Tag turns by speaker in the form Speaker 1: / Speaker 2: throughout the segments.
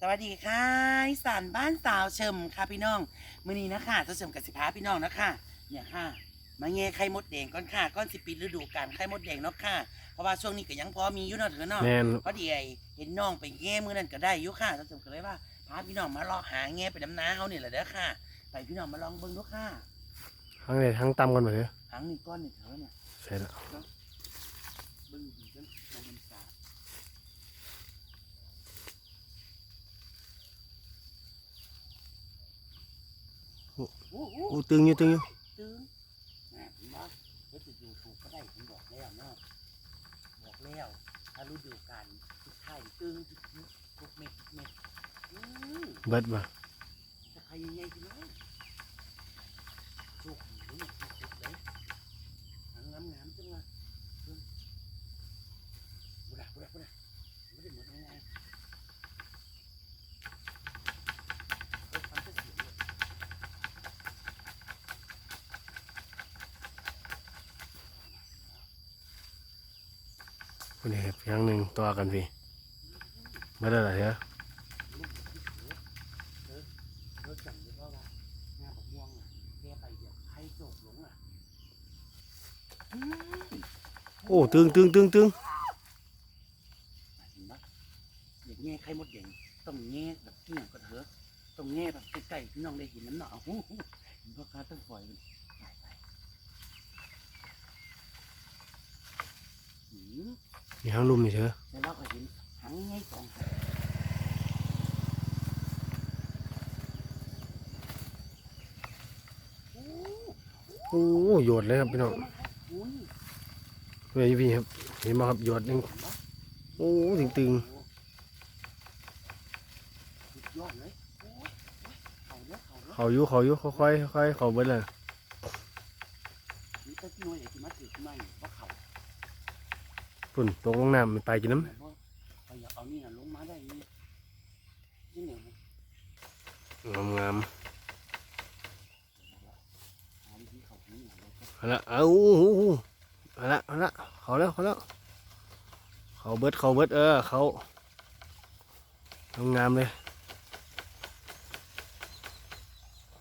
Speaker 1: สวัสดีค่ะอีสานบ้านสาวเฉิมค่ะพี่น้องมื้อนี้นะคะสาวเฉิมกับสิพาพี่น้องนะคะเนี่ยค่ะ มาแง่ไข่มดแดงก่อนค่ะก้อนสิปิดฤดูกาลไข่มดแดงเนาะค่ะเพราะว่าช่วงนี้ก็ยังพอมีอยู่เนาะเถอะเนาะ
Speaker 2: แม่น
Speaker 1: พอดีไอ้เห็นน้องไปแง่มื้อนั้นก็ได้อยู่ค่ะสาวเฉิมก็เลยว่าพาพี่น้องมาลองหาแง่ไปน้ำน้าเฮานี่แหละเด้อค่ะ ไปพี่น้องมาลองเบิ่งดูค่ะ
Speaker 2: ทั้งไหนทั้งตำกันหมดเลย
Speaker 1: หางนี่ก้อนนี่เถอะเนี่ย
Speaker 2: ใช่แล้ว
Speaker 1: เบิ่งดีๆกันลองมันสาดโอ้โห
Speaker 2: อู้ตึงอยู่ตึงอยู่
Speaker 1: ตึงนะผมว่าเฮ็ดอยู่ถูกก็ได้ผมบอกแล้วเนาะบอกแล้วถ้ารู้ดูกันทุกท่ายตึงทุกทุกทุกเม็ดทุกเม็ดอือ
Speaker 2: เบิดบ่
Speaker 1: จะใครยังไงพี่น้องถูกหูเนี่ยถูกเลยหางงามงามๆจังเลยเบิ่งบุระบุระบุระไม่ได้หมดง่ายๆเออฟังแต่เสียงเลย
Speaker 2: ค นนี้ครับอย่างหนึ่งตัวกันพี่ไรเหรอ
Speaker 1: รถจังเลยว่าว่างานบอกม่วงอะไปเดี๋ยวให้โจกหลงอะ
Speaker 2: โอ้ตึงตึงตึงตึง
Speaker 1: อย่างแง่ไข่มดแดงต้องแง่แบบเกิ้งกระเถอะต้องแง่แบบใกล้ๆพี่น้องได้เห็นน้ำหนาวหูพ่อค้าต้องปล่อยมันไปไป หืม
Speaker 2: มีทั้งลุมนี่เถอะ
Speaker 1: แล้วเราก็เห็นหางแง่สองหางโอ้
Speaker 2: โอ้โยดเลยครับพี่น้อง
Speaker 1: โอ้ย
Speaker 2: เฮ้ยพี่ครับ เห็นไหมครับโยดหนึง
Speaker 1: เห็นปะ
Speaker 2: โอ้ตึงตึง
Speaker 1: สุดยอดเลยโอ้ยเขาเยอะเขาเยอะ
Speaker 2: เขาอยู่เขาอยู่ค่อยๆค่อยๆเขาเบิดเลย
Speaker 1: นี่ตะกี้หน่วยเอกมาถือขึ้นมาอยู่ว่าเขา
Speaker 2: ฝุ่นตกลงน้ำมันตายกินน้
Speaker 1: แต่ว่าเขาอยากเอานี่นะลงมาได้นี่นี่ไงนะำ
Speaker 2: งาม
Speaker 1: เอาวิธีเขานี่นะเราก็
Speaker 2: ๆเอาละเอาอู้หูหูเอาละเอาละเขาแล้วเขาแล้วเขาเบิดเขาเบิดเออเขางามๆเลย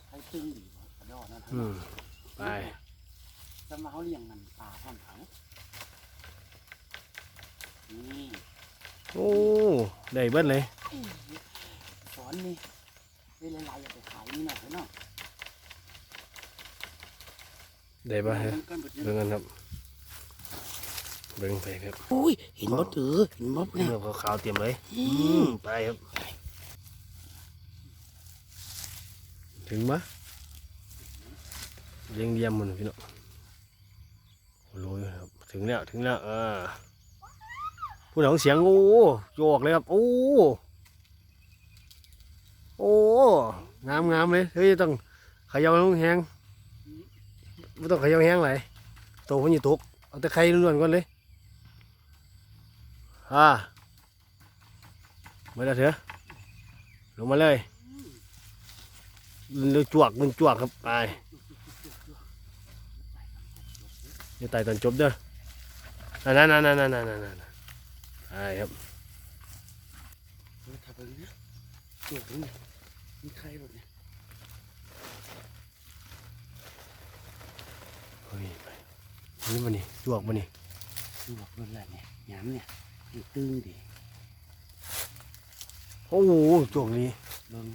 Speaker 1: ให้ตึงดีวะกระดอนั่น
Speaker 2: อืมไป
Speaker 1: จะมาเขาเลี้ยงมันปลาท่อนเขานี่
Speaker 2: โอ้ ได้เบิดเลย
Speaker 1: สอนนี่ได้หลายๆอย่าไปขายนี่หน่อยเนาะ
Speaker 2: ได้ป่ะฮะ
Speaker 1: เบิ่งกันเบิ่ง
Speaker 2: เบิ่งกันครับ เบิ่งไปครับ
Speaker 1: โอ้ยเห็นบ่เถอเห็นบ่เนี่ย
Speaker 2: เนื้อขาวๆเตรียมเลย
Speaker 1: อื
Speaker 2: อื
Speaker 1: ม
Speaker 2: มไปครับ ถึงปะเลี้ยงเดียมมันพี่น้องโอ้โหครับ ถึงแล้ว ถึงแล้วอ่า ผู้หนังเสียงโอ้โยกเลยครับ โอ้โอ้งามงามเลยเฮ้ยต้องขย่าลงแห้งไม่ต้องขย่าแห้งไหลายโตคนอยู่ตกเอาแต่ไข่ล้วนๆก่อนเลยอ่ามาแล้วเถอะลงมาเลยเรือจวกมันจวกครับไปอย่าตายตอนจบเด้อนั่นนั่นนั่นนั่นนั่น นั่นนั่นไปครับ
Speaker 1: เออถ้าเบิ่งนะตัวตรงนี้มีใครหรอเนี่ย
Speaker 2: เฮ้ยไปนี่มันนี่จวกมันนี่
Speaker 1: ดูบอกเบิ่งแล้วเนี่ยหยามเนี่ยนี่ตึงดิ
Speaker 2: โอ้โหจวกนี่
Speaker 1: เบิ่ง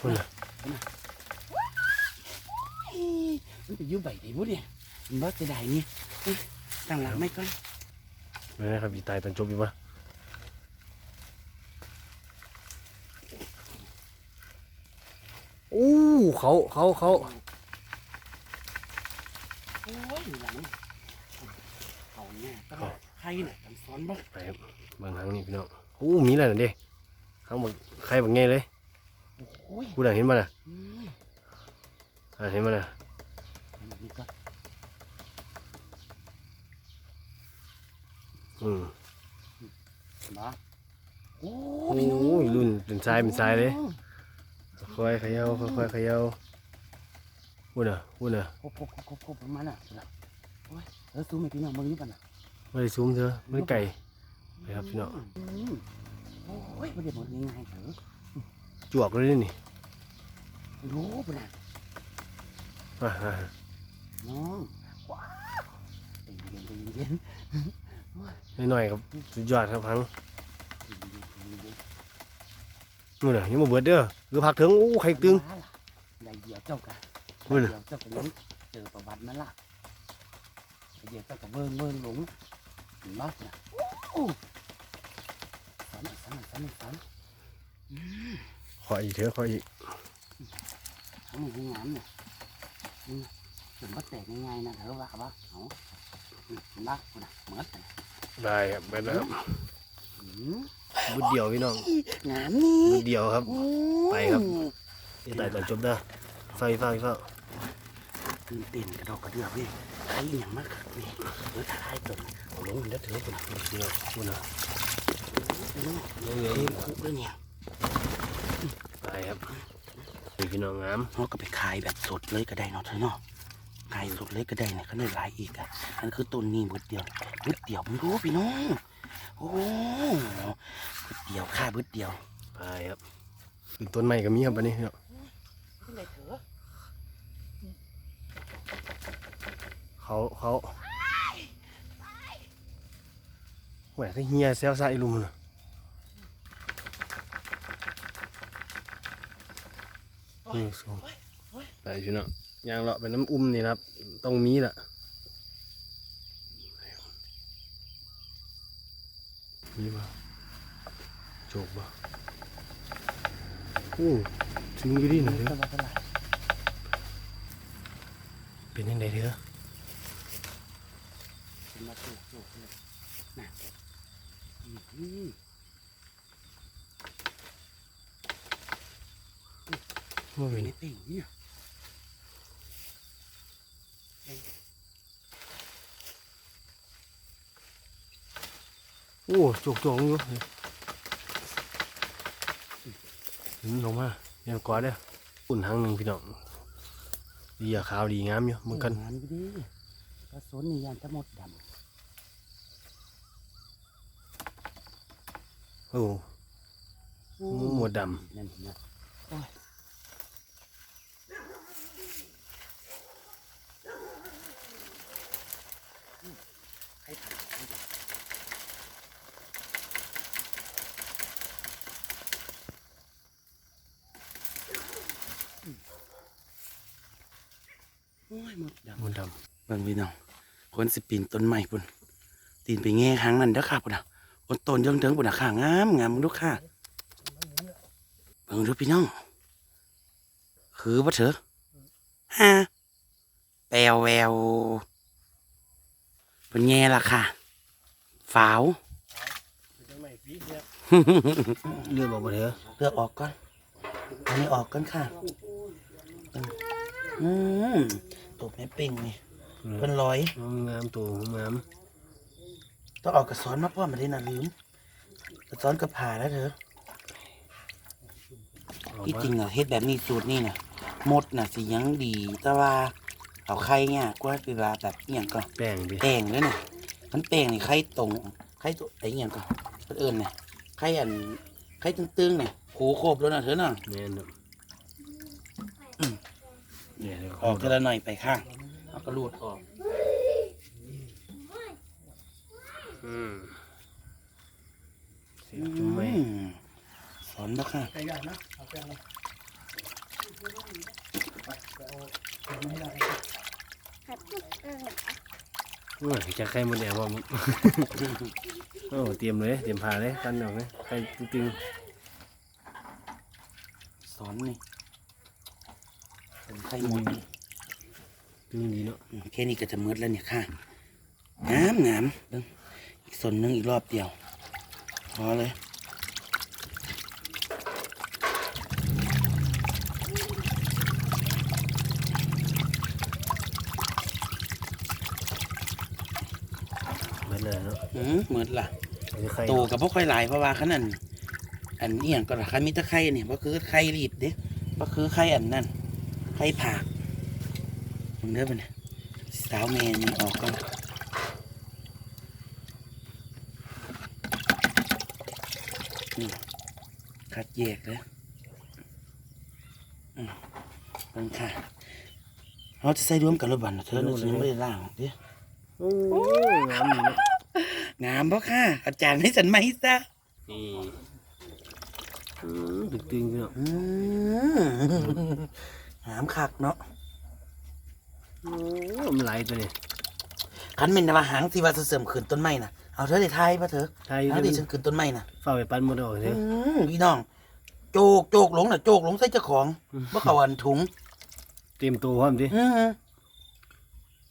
Speaker 2: คนละ
Speaker 1: เอ้ยมันไปอยู่ใบไหนบุเนี่ยมันบ่จะได้นี่เอ้ย ตั้งหลักไม่ก่อน
Speaker 2: ไม่ได้ครับอย่าตายตอนจบอยู่ปะโอ้เขาเขาเขา
Speaker 1: โอ้ยหลังเขาเนี่ยต้องใครเนี่ยทำซ้อนบ่
Speaker 2: ไปครับบางครั้งนี่พี่น้องโอ้มีอะไรน่ะเด้เขาบอกใครบอกไงเลย
Speaker 1: โอ้ย
Speaker 2: กูได้เห็นมันอะ
Speaker 1: อืม
Speaker 2: อ่าเห็นมันอะ
Speaker 1: อันนี้ก็
Speaker 2: อืม
Speaker 1: มาโอ้
Speaker 2: โอ้
Speaker 1: พี่น้อง
Speaker 2: ยรุ่นเป็นทรายเป็นทรายเลยค่อยๆเขย่าค่อยๆเขย่าพูดน่ะพูดน่ะ
Speaker 1: ครบครบครบครบครบประมาณน่ะโอ้ยเออซูมให้พี่น้องเบิ่งนี่กันน่ะ
Speaker 2: ไม่ได้ซูมเถอะมันไก่นะครับพี่น้อง
Speaker 1: อืมโอ้ยไม่ได้หมดง่ายๆเถอะ
Speaker 2: จวกเลยนี่
Speaker 1: รู้ปะนะ
Speaker 2: อ่าอ่า
Speaker 1: น้องว้าวเย็นๆเย็นๆเย็น
Speaker 2: หน่อยๆครับสุดยอดครับพัง
Speaker 1: ๆเย็นๆ
Speaker 2: นู่นน่ะยังมาเบิดเด้อหรือพักถึงอู้ไข่ตึง
Speaker 1: ได้เดียวเจ้ากัน
Speaker 2: เว้ย
Speaker 1: เดียวเจ้าก็ยังเจอประวัตินั่นล่ะเดียวเจ้าก็เบิ่งเบิ่งหลงเห็นบ่นะโอ้สันสันสันสัน
Speaker 2: ขออีกเถอะขออีก
Speaker 1: ทำให้งามเนี่ยอืมเห็นว่าแตกง่ายๆนะเธอว่าว่าเอาอืมเห็นบ่คุณน่ะเหมือนกัน
Speaker 2: ได้ครับเบิดแล้วครับ
Speaker 1: อืม
Speaker 2: บุดเดียวพี่น้อง
Speaker 1: งามนี่
Speaker 2: บุดเดียวครับ
Speaker 1: โอ้
Speaker 2: ไปครับจะตายตอนจบเด้อไฟไฟไฟ
Speaker 1: ตื่นเต้นกระดอกกระเดือกนี่ใครอหย่างมากครับนี่เออถ่ายตัวเอาลงเด้อเถอะคุณน่ะ
Speaker 2: พี่น้องพูดนะ
Speaker 1: น้อง
Speaker 2: น้องเอ๋
Speaker 1: เอ้
Speaker 2: ย
Speaker 1: ยคุกด้วยเนี่ย
Speaker 2: ไปครับนี่พี่น้องงาม
Speaker 1: เราก็ไปขายแบบสดเลยก็ได้เนาะเธอเนาะ ขายสดเลยก็ได้เนี่ยเขาได้หลายอีกอะอันคือต้นนี้บึดเดียวบึดเดียวมึงรู้พี่น้องโอ้บึดเดียวค่าบึดเดียว
Speaker 2: ไปครับถึงต้นไม้ก็มีครับอันนี้พี่น้อง
Speaker 1: ขึ้นเลยเถอะ
Speaker 2: เขาเขาแหวกเฮียแซวซ่าอีลุมน่ะนี่สูงไปพี่น้อง ยางเลาะไปน้ำอุ้มนี่นะครับ ต้องมีละมีบ่โจกบ่โอ้ถึงอยู่ดีหน่อยเด้อ
Speaker 1: เป็
Speaker 2: นยังไงเด้อ
Speaker 1: มาสูกสูกเลยนะอืม
Speaker 2: ว่า
Speaker 1: เป็
Speaker 2: เป็นน
Speaker 1: ไอ้เป่งเนี่ย
Speaker 2: อ้โจกจงอยู่หืมลงมาเดี๋ยวกอดเด้ออุ่นหางหนึ่งพี่น้องดีอะขาวดีงามอยู่เหมือนกัน
Speaker 1: งานไปดิกระสุนนี่ยานจะหมดด
Speaker 2: โอ้ำหมดด
Speaker 1: นั่นนะโอ้ยให้ถ่ายให้ถ่ายโอ้ยหมดดำ
Speaker 2: มันด
Speaker 1: เบิ่งพี่น้องคนสิปีนต้นไม้ปุ่นตีนไปแง่หางนั่นเด้อค่ะปุ่นอะคนต้นยังเถิงปุ่นอะค่ะงามงามมึงดูค่ะเบิ่งดูพี่น้อง คือว่เถอะฮะแปลวแววเป็นแง่ละค่ะฝาว
Speaker 2: เลือดบอกมาเถอะ
Speaker 1: เลือกออกก่อนอันนี้ออกก่อนค่ะอืมตบไม่เป่งนี่ เป็นร้อย
Speaker 2: งามตัวงาม
Speaker 1: ต้องเอากระสอนมาพ่อมาได้นะลืมกระสอนกระผ่าแล้วเถอะ
Speaker 2: ออก
Speaker 1: ที่
Speaker 2: มา
Speaker 1: จริงอะเฮ็ดแบบนี้สูตรนี่นะหมดน่ะสิยังดี แต่ว่าเอาไข่เนี่ยกว่าเวลาแบบอหย่างก็
Speaker 2: แป้งดิ
Speaker 1: แป้งเลยน่ะมันแป้งนี่ไข่ตรงไข่ตัวไอ้อหย่างก็เพิ่นเอิ้นน่ะไข่อันไข่ตึงๆเนี่ยโขโคบแล้วน่ะเถอะน่ะ
Speaker 2: แม่นครับเนี่ยเดี๋ยว
Speaker 1: ออกทีละหน่อยไปข้าง เอากระลูดออก
Speaker 2: อืมเสียจุ่มไหม
Speaker 1: อืมสอนแล้วค่ะ
Speaker 2: โอ้ยจะไข่หมดแดงว่ามึงโอ้เตรียมเลย เตรียมผ่าเลยกันออกเลยไข่ตึง
Speaker 1: สอนนี่เป็นไข่หมด
Speaker 2: ๆตึงดีเนาะ
Speaker 1: อืมแค่นี้ก็จะมืดแล้วเนี่ยค่ะงามงามเบิ่งอีกส่วนหนึงอีกรอบเดียวพอเลย
Speaker 2: เหมือนเลยเนาะ
Speaker 1: อืมมืดล่ะ
Speaker 2: จะไข่
Speaker 1: โตกับพวกค่อยหลายเพราะว่าขนาดอันนี้อย่างก็ราคามิตรไข่เนี่ยก็คือไข่รีบเด้ก็คือไข่อันนั้นไข่ผาก มึงเด้อมันยสาวเมย์นี่ออกก่อนนี่คัดแยกเลยอืมเบิ่งค่ะเราจะใส่รวมกันระบันนะเธอเราจะไม่ได้ล่างเด้
Speaker 2: โอ้ยงามดีเนาะ
Speaker 1: งามบ่ค่ะ อาจารย์ให้ฉันไหมซะ
Speaker 2: นี่อืมตึกตึงพี่น้อง
Speaker 1: อืมงามคักเนาะ
Speaker 2: โอ้มันไหลตัวนี้
Speaker 1: คันเป็นมาหางที่ว่าจะเสริมขืนต้นไม้น่ะเอาเธอได้ทายป่ะเธอ
Speaker 2: ไทย
Speaker 1: เอาดิฉันขืนต้นไม้น่ะ
Speaker 2: ฝ้าไปปั้นหมดออกเถ
Speaker 1: อื
Speaker 2: อะ
Speaker 1: มพี่น้อง โจกโจกหลงน่ะโจกหลงใส่เจ้าของบ่เขาอันถุง
Speaker 2: เตรียมตัวพร้อมสิ
Speaker 1: อืม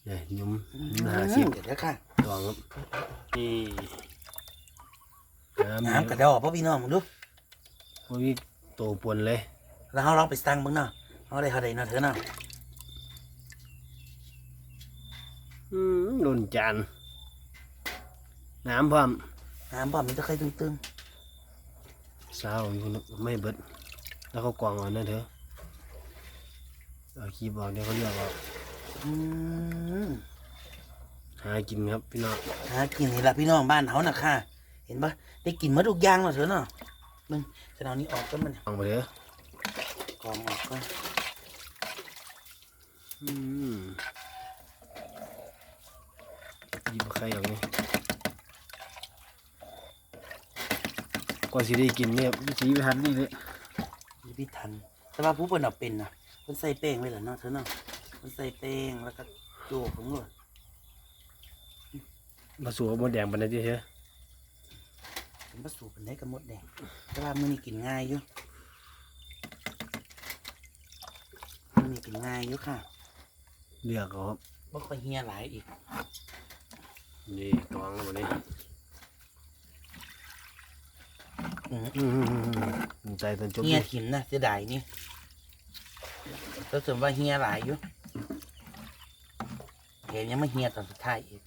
Speaker 2: เนี่ยยุ่มหาสิบ
Speaker 1: เดี๋ยวนะค่ะ
Speaker 2: ตองครับนี่น้ำ
Speaker 1: น้ำกระดอกพ่อพี่น้องมึงดู
Speaker 2: พวกนี้โตปวนเลย
Speaker 1: แล้วเราลองไปสั่งมึงเนาะเอาได้เท่าใดเนาะเธอเนาะ
Speaker 2: อืม โดนจาน น้ำพร้อม
Speaker 1: น้ำบ่มีตะไคร้ตึง
Speaker 2: สาวอยู่คนไม่เบิด แล้วเขากวางเอานั่นเถอะเอาคีบบอกเดี๋ยวเขาเรียกว่า
Speaker 1: ๆอืม
Speaker 2: หากินครับพี่น้อง
Speaker 1: หากินนี่ละพี่น้องบ้านเขาน่ะค่ะ เห็นปะได้กินหมดทุกอย่างเนาะเธอเนาะมึงจะเอานี้ออกก็มัน
Speaker 2: ฟังไปเถอะ
Speaker 1: กองออกก็
Speaker 2: อืม หยิบใครอย่างนี้กว่าสิได้กินเนี่ยสีไปทันนี่เลย
Speaker 1: มีพิทัน แต่ว่าผู้เปิ่นเอาเป็นนะเพิ่นใส่แป้งไว้เหรอเนาะเธอเนาะเพิ่นใส่แป้งแล้วก็โจกของเลย
Speaker 2: มาสู่กับมดแดงปันนี้เถอะ
Speaker 1: เป็นผสมเป็นได้กับมดแดง แต่ว่ามื้อนี้กินง่ายอยู่มื้อนี้กินง่ายอยู่ค่ะ
Speaker 2: เลือกเอาครับ
Speaker 1: บ่ค่อยเฮียหลายอีก
Speaker 2: นี่ตองแล้ววันนี้ใจตอนจบ
Speaker 1: เฮียหินนะเสียดายนี่ก็สมว่าเฮียหลายอยู่เห็นยังไม่เฮียตอนสุดท้ายอีก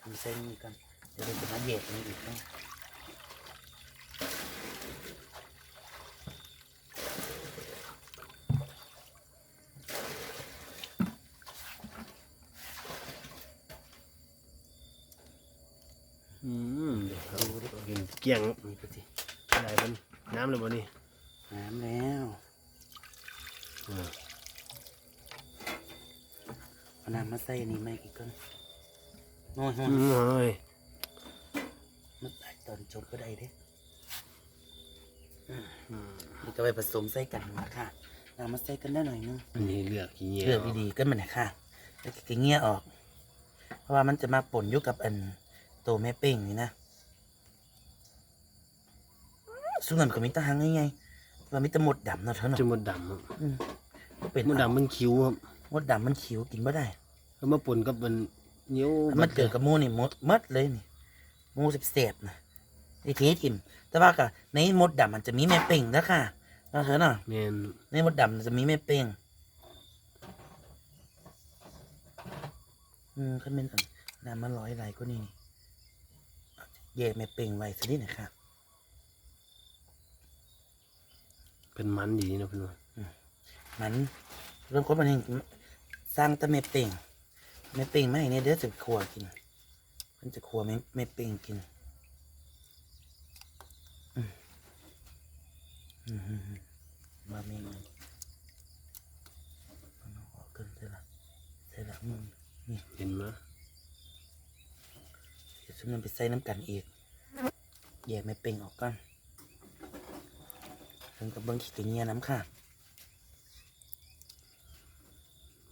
Speaker 1: ทำเส้นนี้กันเดี๋ยวเราจะมาแยกอันนี้อีกนะ
Speaker 2: อืมเดี๋ยวเอากินเกี้ยง
Speaker 1: นี่ไปสิ
Speaker 2: ได้เป็นน้ำเลยบ่นี่
Speaker 1: น้ำแล้ว
Speaker 2: อืม
Speaker 1: เอาน้ำมาใส่อันนี้ไหมาอีกก่อนโน้อย
Speaker 2: อืม เฮ้ย
Speaker 1: ๆมันตายตอนจบก็ได้เด้
Speaker 2: อืม
Speaker 1: นี่ก็ไปผสมใส่กันมาค่ะน้ำมาใส่กันได้หน่อยนึง
Speaker 2: อันนี้เลือกขี้เหนีย
Speaker 1: เลือกดีๆก็มันนะค่ะแล้วก็เงี้ยออก เพราะว่ามันจะมาปนอยู่กับอันโตวแม่เป้งนี่นะซึ่งมันก็มีแตาหางไงๆว่ามีแตะมดดำเนาะเท่านั้น
Speaker 2: จะมดดำครับ
Speaker 1: อืมเป็น
Speaker 2: มดดำมันคิ้วครับ
Speaker 1: มดดำมันขิวกินไม่ได้
Speaker 2: แล้วมาปนกับมันเห นียว
Speaker 1: มันเจอกับหมูนี่มดมดเลยนี่หมูเสียบๆนะไอ้ทีทิมแต่ว่าก็ในมดดำมันจะมีแม่เป่งนะค่ะเนาะเธอเนาะ
Speaker 2: แมน
Speaker 1: ในมดดำมันจะมีแม่เป่งอืมขั้นเป็นอันน้ำมันร้อยไหลก็นี่แยกแม่เป่งไว้สักนิดหน่อยค่ะ
Speaker 2: เป็นมันดีเนาะพี่น้อง
Speaker 1: มันเรื่องคนมันเองสร้างแต่แม่เป่ง แม่เป่งไม่เนี่ยเดี๋ยวจะขัวกิน มันจะขัวแม่แม่เป่งกินอืมอืมอืมอืมมาเมงเอาน้อออกเกินใช่ละใช่ละมึง
Speaker 2: เห็นไหม
Speaker 1: เดี๋ยวฉันนำไปใส่น้ำกันอีกแยกแม่เป่งออกก่อนถึงกับเบิ้งขี้กระเงียน้ำค่ะ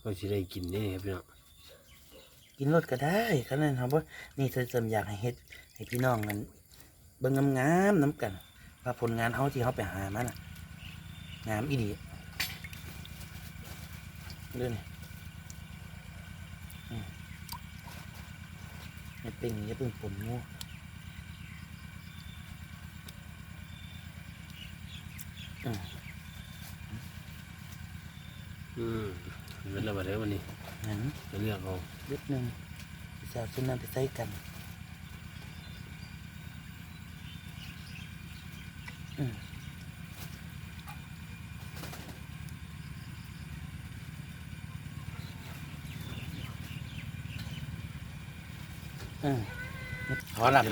Speaker 2: ก็สิได้กินนี่ครับพี่น้อง
Speaker 1: กินรสก็ได้ขนาดครับว่านี่เธอจำอยากให้เฮ็ดให้พี่น้องกันเบิ่งงามๆน้ำกันว่าผลงานเขาที่เขาไปหามาน่ะงามอีดีเรื่องนี่เป็นอย่าเพิ่งผมงู
Speaker 2: อืม เป็นอะไรเด้อวันนี้
Speaker 1: งั้น
Speaker 2: จะเลือกเอา
Speaker 1: นิดนึงจะเอาชุดนั้นไปใส่กันอืมอืมพอหลับ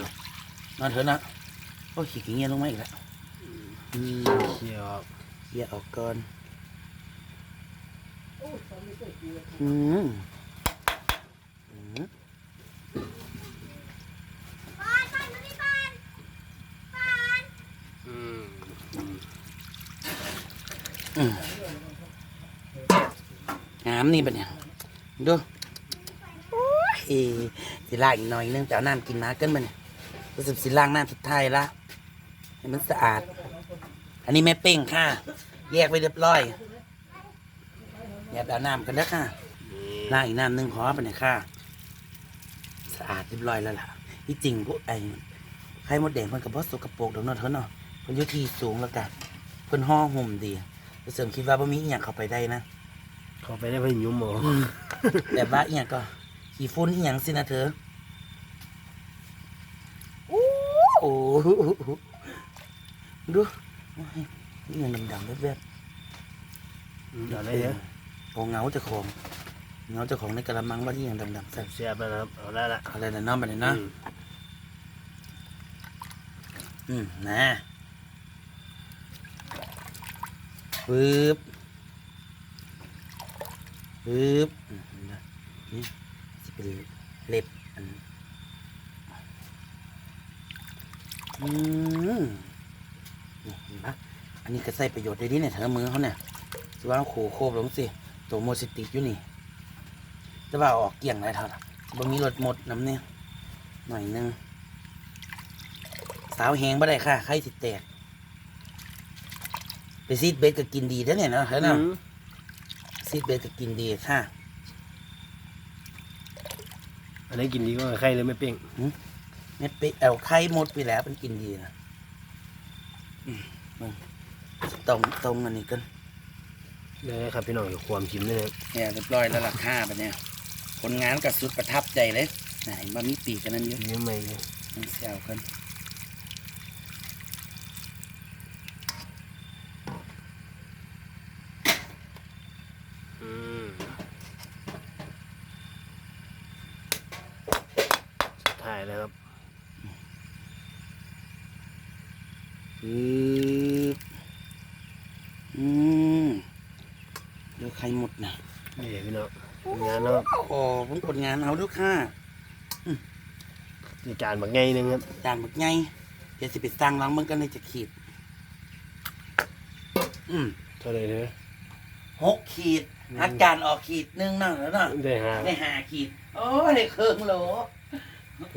Speaker 1: นอนเถอะนะโอ้ยขี้เงี้ยลงมาอีกแล้วอืม
Speaker 2: เคี่ยวครับ
Speaker 1: เขี่ยออกก่อน อืมอืม
Speaker 2: อืม
Speaker 1: อืมงามนี่เป็นยังดูโอ้ยสิล่างอีกหน่อยนึงแต่เอาน้ำกินมาเกินมันรู้สึกสิล่างน้ำสุดท้ายละให้มันสะอาด อันนี้แม่เป้งค่ะ แยกไว้เรียบร้อย แยกเอาน้ำกันนะค่ะ
Speaker 2: นี่
Speaker 1: ล้างอีกน้ำหนึ่งขอไปหน่อยค่ะ สะอาดเรียบร้อยแล้วล่ะที่จริงพวกไอ้ไข่มดแดงเพิ่นกับพ่อสกปรกเดี๋ยวเนอนเถอะเนาะเพิ่นอยุทีสูงแล้วกันเพิ่นห่อห่มดีเสริมคิดว่าบ่มีอีหยังเข้าไปได้นะ
Speaker 2: เข้าไปได้เพิ่นยุ่มหมอ
Speaker 1: แต่ว่าอีหยังก็ขี้ฝุ่นอีหยังสินะเธอโอ้โหดูโอ้ยอีหยังดำๆแวบๆ
Speaker 2: เดี๋ยวได้เถอะ
Speaker 1: โอ้เงาเจ้าของเงาเจ้าของในกระมังว่าที่ยังดำๆใส่
Speaker 2: เสียบแล้วนะครับเอาได้ละ
Speaker 1: อะไรนะน้องไปเลยเนาะ
Speaker 2: อืม
Speaker 1: อืมนะปึ๊บปึ๊บอืมเห็นไหมนี่จะเป็นเล็บอันอืมนี่เห็นปะอันนี้ก็ใส่ประโยชน์ได้ดีเนี่ยเถอะมือเขาเนี่ยจะว่าเอาโขโคบลงสิ ตัวโมซิติกอยู่นี่จะว่าเอาออกเกลี่ยงอะไรเท่าไหร่บ่มีรถหมดน้ำเนี่ยหน่อยหนึงสาวแหงบ่ได้ค่ะไข้สิแตก ไปซีดเบสก็กินดีเด้อเนี่ยเนาะเฮ้ยเนาะ
Speaker 2: อืม
Speaker 1: ซีดเบสก็กินดีค่ะ
Speaker 2: อันนี้กินดีก็ไข่เลยไม่เป้ง
Speaker 1: เม็ดเปเอาไข่หมดไปแล้วมันกินดีนะอืมมึงตรงตรงอันนี้กัน
Speaker 2: ได้ครับพี่น้องอยู่ความชิมนี่นะครับ
Speaker 1: เนี่ยเรียบร้อยแล้วล่ะค่าไปเนี่ยคนงานก็สุดประทับใจเลยไหนมามีปีกกันนั่นเยอะ
Speaker 2: เยอะไหมเนี่ย
Speaker 1: มันเสียวกัน
Speaker 2: อืมสุดท้ายแล้วครับ
Speaker 1: ปึ๊บอืมเดี๋ยวไข่ หมดนะ
Speaker 2: นี่พี่น้องงานแล้วครับ
Speaker 1: โอ้ผมผลงานเอาดูค่ะ
Speaker 2: มีจานแบบไงนึงครับ
Speaker 1: จานหมดไงเดี๋ยวสิไปสร้างล้างมันกันเลยจะขีด อืม
Speaker 2: เท่าไหรเถอะ
Speaker 1: หกขีดอาการออกขีดหนึงนั่งแล้วเนาะ
Speaker 2: ได้หา
Speaker 1: ได้ห้าขีด โอ้ยได้เครื่องโหล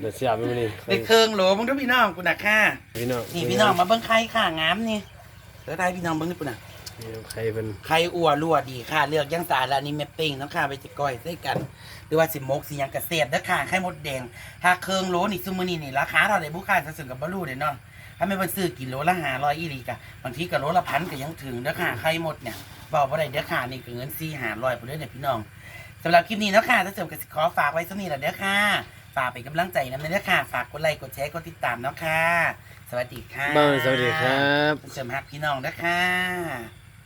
Speaker 2: เดี๋ยวเสียบไปวันนี้
Speaker 1: ได้เครื่องโหลมึงดูพี่น้องกูนะค่ะ
Speaker 2: พี่น้อง
Speaker 1: นี่พี่น้องมาเบิ้งไข่ค่ะงามนี่แล้วได้พี่น้องเบิ้งนี่ปุ่นน่ะ
Speaker 2: นี่ ใครเป็น
Speaker 1: ไข่อัวรั่วดีค่ะ เลือกย่างสารแล้วอันนี้แม่เป้งเนาะค่ะไปจะก้อยใส่กัน หรือว่าสิมกสิหยังกระเสียดเด้อค่ะไข่มดแดงถ้าเครื่องโหลนี่ซุมื้อนี้นี่ราคาเท่าไหร่บุค่าจะสึงกับบรูเด้เนาะถ้าไม่ไปซื้อกิโลละ500อีหลีกะบางทีก็โลละพันก็ยังถึงเด้อค่ะไข่มดเนี่ยเว้าบ่ได้เด้อค่ะนี่ก็เงิน4 500พุ่นเด้อเนี่ยพี่น้องสำหรับคลิปนี้เนาะค่ะถ้าเสริมกสิขอฝากไว้สักนี้ละเด้อค่ะฝากเป็นกำลังใจนำเด้อค่ะฝากกดไลค์กดแชร์กดติดตามเนาะค่ะสวัสดีค่ะ
Speaker 2: บ้างสวัสดีครับ
Speaker 1: เสริมฮักพี่น้องเด้อค่ะ